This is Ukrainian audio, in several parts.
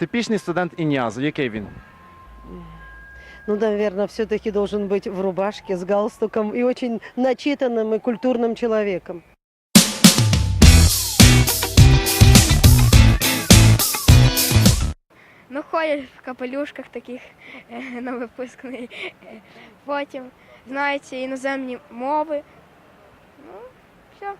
типічний студент Ін'язу, який він? Ну, наверное, все-таки должен быть в рубашке с галстуком и очень начитанным и культурным человеком. Ну, ходять в капелюшках таких е, на випускний. Е, Потім знають іноземні мови. Ну, все.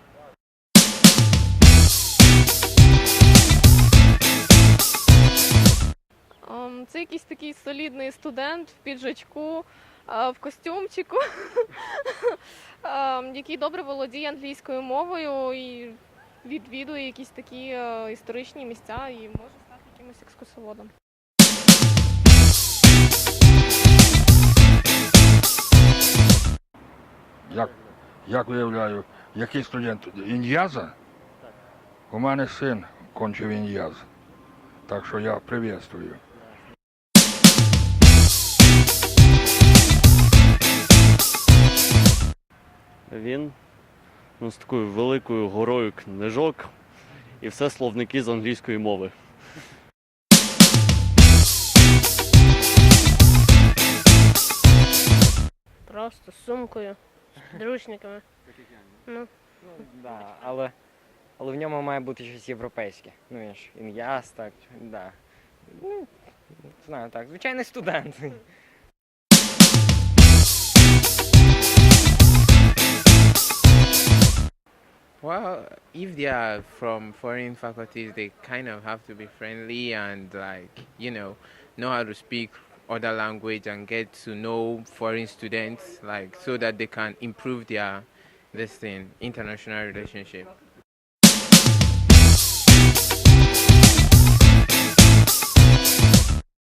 Якийсь такий солідний студент в піджачку, в костюмчику, який добре володіє англійською мовою і відвідує якісь такі е, історичні місця і може стати якимось екскурсоводом. Як, як виявляю, який студент? Ін'яза? У мене син кончив ін'яз. Так що я приветствую. Він ну, з такою великою горою книжок і все словники з англійської мови. Просто з сумкою, з підручниками. Ну, Да, але, але в ньому має бути щось європейське. Ну, він ж ін'яз, так, да. Ну, не знаю, так, звичайний студент. Well, if they are from foreign faculties, they kind of have to be friendly and like you know know how to speak other language and get to know foreign students, like so that they can improve their this thing international relationship.